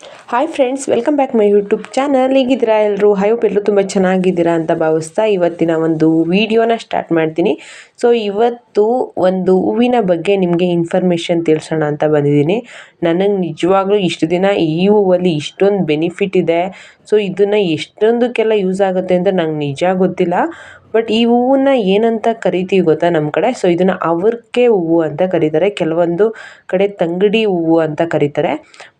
Hi friends welcome back my YouTube channel ಹೇಗಿದ್ದೀರಾ ಎಲ್ಲರೂ hope ಎಲ್ಲರೂ ತುಂಬ ಚೆನ್ನಾಗಿದ್ದೀರಾ ಅಂತ ಭಾವಿಸ್ತಾ ಇವತ್ತಿನ ಒಂದು ವಿಡಿಯೋನ ಸ್ಟಾರ್ಟ್ ಮಾಡ್ತೀನಿ. ಸೊ ಇವತ್ತು ಒಂದು ಹೂವಿನ ಬಗ್ಗೆ ನಿಮಗೆ ಇನ್ಫಾರ್ಮೇಷನ್ ತಿಳಿಸೋಣ ಅಂತ ಬಂದಿದ್ದೀನಿ. ನನಗೆ ನಿಜವಾಗ್ಲೂ ಇಷ್ಟು ದಿನ ಈ ಹೂವಲ್ಲಿ ಇಷ್ಟೊಂದು ಬೆನಿಫಿಟ್ ಇದೆ. ಸೊ ಇದನ್ನು ಎಷ್ಟೊಂದಕ್ಕೆಲ್ಲ ಯೂಸ್ ಆಗುತ್ತೆ ಅಂತ ನಂಗೆ ನಿಜ ಗೊತ್ತಿಲ್ಲ. ಬಟ್ ಈ ಹೂವನ್ನ ಏನಂತ ಕರಿತೀವಿ ಗೊತ್ತಾ ನಮ್ಮ ಕಡೆ? ಸೊ ಇದನ್ನು ಅವರ್ಕೆ ಹೂವು ಅಂತ ಕರೀತಾರೆ. ಕೆಲವೊಂದು ಕಡೆ ತಂಗಡಿ ಹೂವು ಅಂತ ಕರೀತಾರೆ.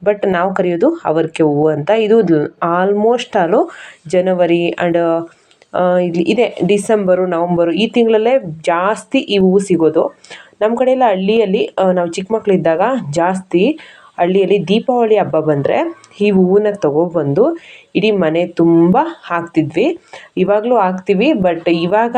ಬಟ್ ನಾವು ಕರೆಯೋದು ಅವರ್ಕೆ ಹೂವು ಅಂತ. ಇದು ಆಲ್ಮೋಸ್ಟ್ ಆಲು ಜನವರಿ ಆ್ಯಂಡ್ ಇಲ್ಲಿ ಇದೆ ಡಿಸೆಂಬರು ನವಂಬರು ಈ ತಿಂಗಳಲ್ಲೇ ಜಾಸ್ತಿ ಈ ಹೂವು ಸಿಗೋದು. ನಮ್ಮ ಕಡೆ ಎಲ್ಲ ಹಳ್ಳಿಯಲ್ಲಿ ನಾವು ಚಿಕ್ಕ ಮಕ್ಕಳಿದ್ದಾಗ ಜಾಸ್ತಿ ಹಳ್ಳಿಯಲ್ಲಿ ದೀಪಾವಳಿ ಹಬ್ಬ ಬಂದರೆ ಈ ಹೂವನ್ನ ತೊಗೊಬಂದು ಇಡೀ ಮನೆ ತುಂಬ ಹಾಕ್ತಿದ್ವಿ. ಇವಾಗಲೂ ಹಾಕ್ತೀವಿ ಬಟ್ ಇವಾಗ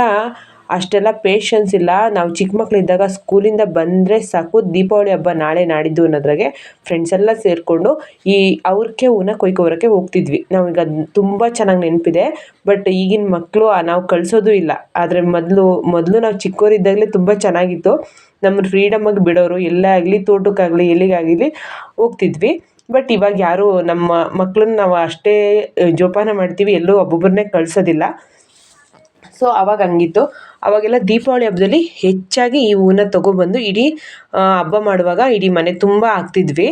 ಅಷ್ಟೆಲ್ಲ ಪೇಷನ್ಸ್ ಇಲ್ಲ. ನಾವು ಚಿಕ್ಕ ಮಕ್ಕಳಿದ್ದಾಗ ಸ್ಕೂಲಿಂದ ಬಂದರೆ ಸಾಕು. ದೀಪಾವಳಿ ಹಬ್ಬ ನಾಳೆ ನಾಡಿದ್ದು ಅನ್ನೋದ್ರಾಗೆ ಫ್ರೆಂಡ್ಸ್ ಎಲ್ಲ ಸೇರಿಕೊಂಡು ಈ ಅವ್ರಿಗೆ ಹೂನ ಕೊಯ್ಕೊಬರೋಕ್ಕೆ ಹೋಗ್ತಿದ್ವಿ. ನಾವೀಗ ಅದು ತುಂಬ ಚೆನ್ನಾಗಿ ನೆನಪಿದೆ. ಬಟ್ ಈಗಿನ ಮಕ್ಕಳು ನಾವು ಕಳಿಸೋದು ಇಲ್ಲ. ಆದರೆ ಮೊದಲು ಮೊದಲು ನಾವು ಚಿಕ್ಕವರಿದ್ದಾಗಲೇ ತುಂಬ ಚೆನ್ನಾಗಿತ್ತು. ನಮ್ಮನ್ನು ಫ್ರೀಡಮಾಗಿ ಬಿಡೋರು, ಎಲ್ಲೇ ಆಗಲಿ, ತೋಟಕ್ಕಾಗಲಿ, ಎಲ್ಲಿಗಾಗಲಿ ಹೋಗ್ತಿದ್ವಿ. ಬಟ್ ಇವಾಗ ಯಾರೂ ನಮ್ಮ ಮಕ್ಕಳನ್ನ ನಾವು ಅಷ್ಟೇ ಜೋಪಾನ ಮಾಡ್ತೀವಿ. ಎಲ್ಲೂ ಒಬ್ಬೊಬ್ಬರನ್ನೇ ಕಳಿಸೋದಿಲ್ಲ. ಸೊ ಅವಾಗ ಹಂಗಿತ್ತು. ಅವಾಗೆಲ್ಲ ದೀಪಾವಳಿ ಹಬ್ಬದಲ್ಲಿ ಹೆಚ್ಚಾಗಿ ಈ ಹೂವನ್ನ ತೊಗೊಬಂದು ಇಡೀ ಹಬ್ಬ ಮಾಡುವಾಗ ಇಡೀ ಮನೆ ತುಂಬ ಹಾಕ್ತಿದ್ವಿ.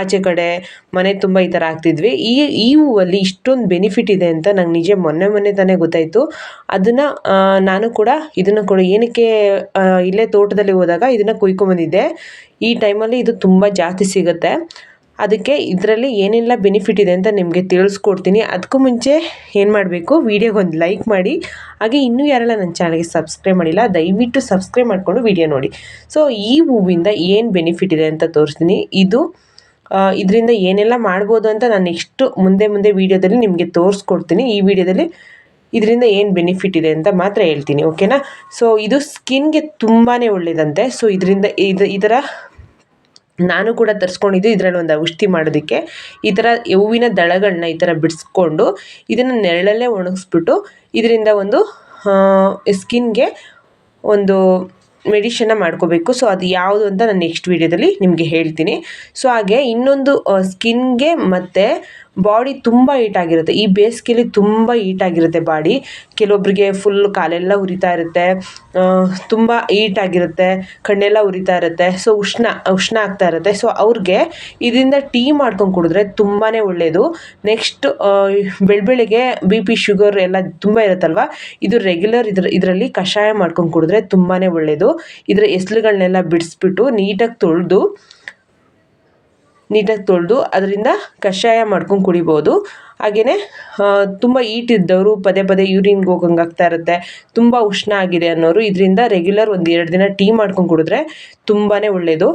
ಆಚೆ ಕಡೆ ಮನೆ ತುಂಬ ಈ ಥರ ಹಾಕ್ತಿದ್ವಿ. ಈ ಈ ಹೂವಲ್ಲಿ ಇಷ್ಟೊಂದು ಬೆನಿಫಿಟ್ ಇದೆ ಅಂತ ನಂಗೆ ನಿಜ ಮೊನ್ನೆ ಮೊನ್ನೆ ತಾನೇ ಗೊತ್ತಾಯಿತು. ಅದನ್ನು ನಾನು ಕೂಡ ಇದನ್ನು ಕೂಡ ಏನಕ್ಕೆ ಇಲ್ಲೇ ತೋಟದಲ್ಲಿ ಹೋದಾಗ ಇದನ್ನು ಕುಯ್ಕೊಂಬಂದಿದ್ದೆ ಈ ಟೈಮಲ್ಲಿ ಇದು ತುಂಬ ಜಾಸ್ತಿ ಸಿಗುತ್ತೆ. ಅದಕ್ಕೆ ಇದರಲ್ಲಿ ಏನೆಲ್ಲ ಬೆನಿಫಿಟ್ ಇದೆ ಅಂತ ನಿಮಗೆ ತಿಳಿಸ್ಕೊಡ್ತೀನಿ. ಅದಕ್ಕೂ ಮುಂಚೆ ಏನು ಮಾಡಬೇಕು? ಒಂದು ಲೈಕ್ ಮಾಡಿ. ಹಾಗೆ ಇನ್ನೂ ಯಾರೆಲ್ಲ ನನ್ನ ಚಾನಲ್ಗೆ ಸಬ್ಸ್ಕ್ರೈಬ್ ಮಾಡಿಲ್ಲ, ದಯವಿಟ್ಟು ಸಬ್ಸ್ಕ್ರೈಬ್ ಮಾಡಿಕೊಂಡು ವಿಡಿಯೋ ನೋಡಿ. ಸೊ ಈ ಹೂವಿಂದ ಏನು ಬೆನಿಫಿಟ್ ಇದೆ ಅಂತ ತೋರಿಸ್ತೀನಿ. ಇದು ಇದರಿಂದ ಏನೆಲ್ಲ ಮಾಡ್ಬೋದು ಅಂತ ನಾನು ನೆಕ್ಸ್ಟ್ ಮುಂದೆ ಮುಂದೆ ವೀಡಿಯೋದಲ್ಲಿ ನಿಮಗೆ ತೋರಿಸ್ಕೊಡ್ತೀನಿ. ಈ ವಿಡಿಯೋದಲ್ಲಿ ಇದರಿಂದ ಏನು ಬೆನಿಫಿಟ್ ಇದೆ ಅಂತ ಮಾತ್ರ ಹೇಳ್ತೀನಿ ಓಕೆನಾ ಸೊ ಇದು ಸ್ಕಿನ್ಗೆ ತುಂಬಾ ಒಳ್ಳೆಯದಂತೆ ಸೊ ಇದರಿಂದ, ಇದು, ಇದರ ನಾನು ಕೂಡ ತರಿಸ್ಕೊಂಡಿದ್ದು ಇದರಲ್ಲಿ ಒಂದು ಔಷಧಿ ಮಾಡೋದಕ್ಕೆ. ಈ ಥರ ಹೂವಿನ ದಳಗಳನ್ನ ಈ ಥರ ಬಿಡಿಸ್ಕೊಂಡು ಇದನ್ನು ನೆರಳಲ್ಲೇ ಒಣಗಿಸ್ಬಿಟ್ಟು ಇದರಿಂದ ಒಂದು ಸ್ಕಿನ್ಗೆ ಒಂದು ಮೆಡಿಷನ್ನ ಮಾಡ್ಕೋಬೇಕು. ಸೊ ಅದು ಯಾವುದು ಅಂತ ನಾನು ನೆಕ್ಸ್ಟ್ ವೀಡಿಯೋದಲ್ಲಿ ನಿಮಗೆ ಹೇಳ್ತೀನಿ. ಸೊ ಹಾಗೆ ಇನ್ನೊಂದು ಸ್ಕಿನ್ಗೆ ಮತ್ತು ಬಾಡಿ ತುಂಬ ಹೀಟಾಗಿರುತ್ತೆ ಈ ಬೇಸಿಗೆಲಿ ತುಂಬ ಹೀಟಾಗಿರುತ್ತೆ ಬಾಡಿ. ಕೆಲವೊಬ್ಬರಿಗೆ ಫುಲ್ ಕಾಲೆಲ್ಲ ಉರಿತಾ ಇರುತ್ತೆ. ತುಂಬ ಹೀಟಾಗಿರುತ್ತೆ ಕಣ್ಣೆಲ್ಲ ಉರಿತಾ ಇರುತ್ತೆ. ಸೊ ಉಷ್ಣ ಉಷ್ಣ ಆಗ್ತಾ ಇರುತ್ತೆ. ಸೊ ಅವ್ರಿಗೆ ಇದರಿಂದ ಟೀ ಮಾಡ್ಕೊಂಡು ಕುಡಿದ್ರೆ ತುಂಬಾ ಒಳ್ಳೆಯದು ನೆಕ್ಸ್ಟ್ ಬೆಳಬೆಳಿಗ್ಗೆ ಬಿ ಪಿ ಶುಗರ್ ಎಲ್ಲ ತುಂಬ ಇರುತ್ತಲ್ವ? ಇದು ರೆಗ್ಯುಲರ್ ಇದ್ರ, ಇದರಲ್ಲಿ ಕಷಾಯ ಮಾಡ್ಕೊಂಡು ಕುಡಿದ್ರೆ ತುಂಬಾ ಒಳ್ಳೆಯದು ಇದರ ಎಸ್ಲುಗಳನ್ನೆಲ್ಲ ಬಿಡಿಸ್ಬಿಟ್ಟು ನೀಟಾಗಿ ತೊಳೆದು ನೀಟಾಗಿ ತೊಳೆದು ಅದರಿಂದ ಕಷಾಯ ಮಾಡ್ಕೊಂಡು ಕುಡಿಬೋದು. ಹಾಗೆಯೇ ತುಂಬ ಈಟ್ ಇದ್ದವರು ಪದೇ ಪದೇ ಯೂರಿನ್ಗೆ ಹೋಗಂಗೆ ಆಗ್ತಾ ಇರುತ್ತೆ. ತುಂಬ ಉಷ್ಣ ಆಗಿದೆ ಅನ್ನೋರು ಇದರಿಂದ ರೆಗ್ಯುಲರ್ ಒಂದು ಎರಡು ದಿನ ಟೀ ಮಾಡ್ಕೊಂಡು ಕುಡಿದ್ರೆ ತುಂಬಾ ಒಳ್ಳೆಯದು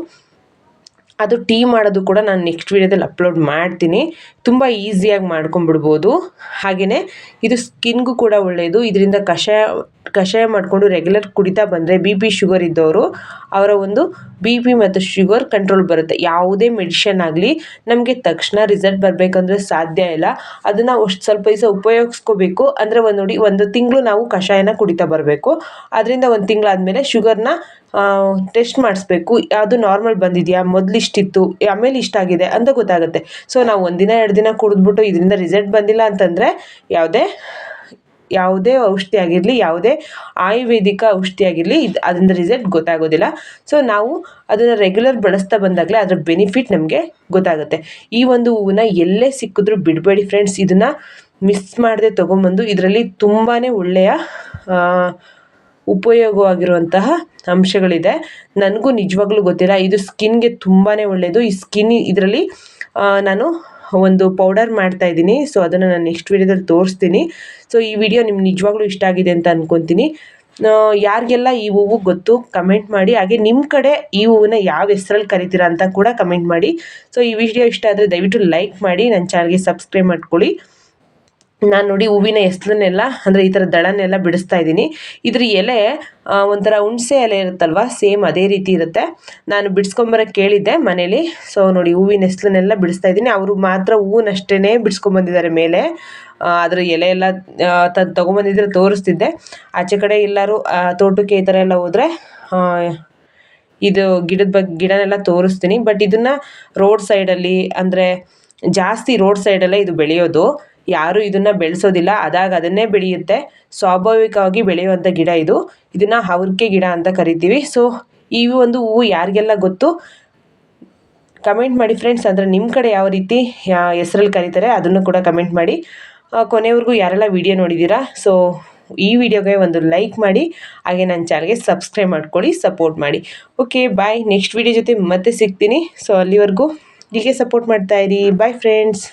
ಅದು ಟೀ ಮಾಡೋದು ಕೂಡ ನಾನು ನೆಕ್ಸ್ಟ್ ವೀಡಿಯೋದಲ್ಲಿ ಅಪ್ಲೋಡ್ ಮಾಡ್ತೀನಿ. ತುಂಬ ಈಸಿಯಾಗಿ ಮಾಡ್ಕೊಂಬಿಡ್ಬೋದು ಹಾಗೆಯೇ ಇದು ಸ್ಕಿನ್ಗೂ ಕೂಡ ಒಳ್ಳೆಯದು ಇದರಿಂದ ಕಷಾಯ ಕಷಾಯ ಮಾಡಿಕೊಂಡು ರೆಗ್ಯುಲರ್ ಕುಡಿತಾ ಬಂದರೆ ಬಿ ಪಿ ಶುಗರ್ ಇದ್ದವರು, ಅವರ ಒಂದು ಬಿ ಪಿ ಮತ್ತು ಶುಗರ್ ಕಂಟ್ರೋಲ್ ಬರುತ್ತೆ. ಯಾವುದೇ ಮೆಡಿಷನ್ ಆಗಲಿ ನಮಗೆ ತಕ್ಷಣ ರಿಸಲ್ಟ್ ಬರಬೇಕಂದ್ರೆ ಸಾಧ್ಯ ಇಲ್ಲ. ಅದನ್ನು ಅಷ್ಟು ಸ್ವಲ್ಪ ದಿವಸ ಉಪಯೋಗಿಸ್ಕೋಬೇಕು. ಅಂದರೆ ಒಂದು ನೋಡಿ, ಒಂದು ತಿಂಗಳು ನಾವು ಕಷಾಯನ ಕುಡಿತಾ ಬರಬೇಕು. ಅದರಿಂದ ಒಂದು ತಿಂಗಳಾದಮೇಲೆ ಶುಗರ್ನ ಟೆಸ್ಟ್ ಮಾಡಿಸ್ಬೇಕು. ಅದು ನಾರ್ಮಲ್ ಬಂದಿದೆಯಾ? ಮೊದಲು ಇಷ್ಟಿತ್ತು. ಆಮೇಲೆ ಇಷ್ಟಾಗಿದೆ ಅಂತ ಗೊತ್ತಾಗುತ್ತೆ. ಸೊ ನಾವು ಒಂದಿನ, ಎರಡು ದಿನ ಕುಡಿದ್ಬಿಟ್ಟು, ಇದರಿಂದ ರಿಸಲ್ಟ್ ಬಂದಿಲ್ಲ ಅಂತಂದರೆ, ಯಾವುದೇ ಯಾವುದೇ ಔಷಧಿ ಆಗಿರಲಿ, ಯಾವುದೇ ಆಯುರ್ವೇದಿಕ ಔಷಧಿ ಆಗಿರಲಿ, ಇದು ಅದರಿಂದ ರಿಸಲ್ಟ್ ಗೊತ್ತಾಗೋದಿಲ್ಲ. ಸೊ ನಾವು ಅದನ್ನು ರೆಗ್ಯುಲರ್ ಬಳಸ್ತಾ ಬಂದಾಗಲೇ ಅದರ ಬೆನಿಫಿಟ್ ನಮಗೆ ಗೊತ್ತಾಗುತ್ತೆ. ಈ ಒಂದು ಹೂವನ್ನ ಎಲ್ಲೇ ಸಿಕ್ಕಿದ್ರೂ ಬಿಡಬೇಡಿ ಫ್ರೆಂಡ್ಸ್ ಇದನ್ನು ಮಿಸ್ ಮಾಡದೆ ತೊಗೊಂಬಂದು ಇದರಲ್ಲಿ ತುಂಬಾ ಒಳ್ಳೆಯ ಉಪಯೋಗವಾಗಿರುವಂತಹ ಅಂಶಗಳಿದೆ. ನನಗೂ ನಿಜವಾಗ್ಲೂ ಗೊತ್ತಿಲ್ಲ. ಇದು ಸ್ಕಿನ್ಗೆ ತುಂಬಾ ಒಳ್ಳೆಯದು ಈ ಸ್ಕಿನ್ ಇದರಲ್ಲಿ ನಾನು ಒಂದು ಪೌಡರ್ ಮಾಡ್ತಾ ಇದ್ದೀನಿ. ಸೊ ಅದನ್ನು ನಾನು ನೆಕ್ಸ್ಟ್ ವೀಡಿಯೋದಲ್ಲಿ ತೋರಿಸ್ತೀನಿ. ಸೊ ಈ ವಿಡಿಯೋ ನಿಮ್ಗೆ ನಿಜವಾಗ್ಲೂ ಇಷ್ಟ ಆಗಿದೆ ಅಂತ ಅಂದ್ಕೊತೀನಿ ಯಾರಿಗೆಲ್ಲ ಈ ಹೂವು ಗೊತ್ತು ಕಮೆಂಟ್ ಮಾಡಿ. ಹಾಗೆ ನಿಮ್ಮ ಕಡೆ ಈ ಹೂವನ್ನ ಯಾವ ಹೆಸ್ರಲ್ಲಿ ಕರಿತೀರಾ ಅಂತ ಕೂಡ ಕಮೆಂಟ್ ಮಾಡಿ. ಸೊ ಈ ವಿಡಿಯೋ ಇಷ್ಟ ಆದರೆ ದಯವಿಟ್ಟು ಲೈಕ್ ಮಾಡಿ. ನನ್ನ ಚಾನಲ್ಗೆ ಸಬ್ಸ್ಕ್ರೈಬ್ ಮಾಡ್ಕೊಳ್ಳಿ. ನಾನು ನೋಡಿ ಹೂವಿನ ಹೆಸ್ರನ್ನೆಲ್ಲ ಅಂದರೆ ಈ ಥರ ದಳನೆಲ್ಲ ಬಿಡಿಸ್ತಾ ಇದ್ದೀನಿ. ಇದ್ರ ಎಲೆ ಒಂಥರ ಹುಣಸೆ ಎಲೆ ಇರುತ್ತಲ್ವ, ಸೇಮ್ ಅದೇ ರೀತಿ ಇರುತ್ತೆ. ನಾನು ಬಿಡಿಸ್ಕೊಂಬರಕ್ಕೆ ಕೇಳಿದ್ದೆ ಮನೇಲಿ. ಸೊ ನೋಡಿ ಹೂವಿನ ಎಸ್ಲನ್ನೆಲ್ಲ ಬಿಡಿಸ್ತಾ ಇದ್ದೀನಿ. ಅವರು ಮಾತ್ರ ಹೂವನ್ನಷ್ಟೇ ಬಿಡಿಸ್ಕೊಂಬಂದಿದ್ದಾರೆ ಮೇಲೆ. ಅದರ ಎಲೆ ಎಲ್ಲ ತದ್ ತೊಗೊಂಬಂದಿದ್ರೆ ತೋರಿಸ್ತಿದ್ದೆ. ಆಚೆ ಕಡೆ ಎಲ್ಲರೂ ತೋಟಕ್ಕೆ ಈ ಥರ ಎಲ್ಲ ಹೋದರೆ ಇದು ಗಿಡದ ಬಗ್ಗೆ ಗಿಡನೆಲ್ಲ ತೋರಿಸ್ತೀನಿ. ಬಟ್ ಇದನ್ನು ರೋಡ್ ಸೈಡಲ್ಲಿ, ಅಂದರೆ ಜಾಸ್ತಿ ರೋಡ್ ಸೈಡಲ್ಲೇ ಇದು ಬೆಳೆಯೋದು. ಯಾರೂ ಇದನ್ನು ಬೆಳೆಸೋದಿಲ್ಲ. ಅದಾಗ ಅದನ್ನೇ ಬೆಳೆಯುತ್ತೆ. ಸ್ವಾಭಾವಿಕವಾಗಿ ಬೆಳೆಯುವಂಥ ಗಿಡ ಇದು. ಇದನ್ನು ಹವರ್ಕೆ ಗಿಡ ಅಂತ ಕರಿತೀವಿ. ಸೊ ಈ ಒಂದು ಹೂವು ಯಾರಿಗೆಲ್ಲ ಗೊತ್ತು? ಕಮೆಂಟ್ ಮಾಡಿ ಫ್ರೆಂಡ್ಸ್ ಅಂದರೆ ನಿಮ್ಮ ಕಡೆ ಯಾವ ರೀತಿ ಹೆಸ್ರಲ್ಲಿ ಕರೀತಾರೆ, ಅದನ್ನು ಕೂಡ ಕಮೆಂಟ್ ಮಾಡಿ. ಕೊನೆವರೆಗೂ ಯಾರೆಲ್ಲ ವಿಡಿಯೋ ನೋಡಿದ್ದೀರಾ ಸೊ ಈ ವಿಡಿಯೋಗೆ ಒಂದು ಲೈಕ್ ಮಾಡಿ, ಹಾಗೆ ನನ್ನ ಚಾನಲ್ಗೆ ಸಬ್ಸ್ಕ್ರೈಬ್ ಮಾಡ್ಕೊಳ್ಳಿ ಸಪೋರ್ಟ್ ಮಾಡಿ. ಓಕೆ ಬಾಯ್ ನೆಕ್ಸ್ಟ್ ವಿಡಿಯೋ ಜೊತೆ ಮತ್ತೆ ಸಿಗ್ತೀನಿ. ಸೊ ಅಲ್ಲಿವರೆಗೂ ಹೀಗೆ ಸಪೋರ್ಟ್ ಮಾಡ್ತಾ ಇರಿ. Bye friends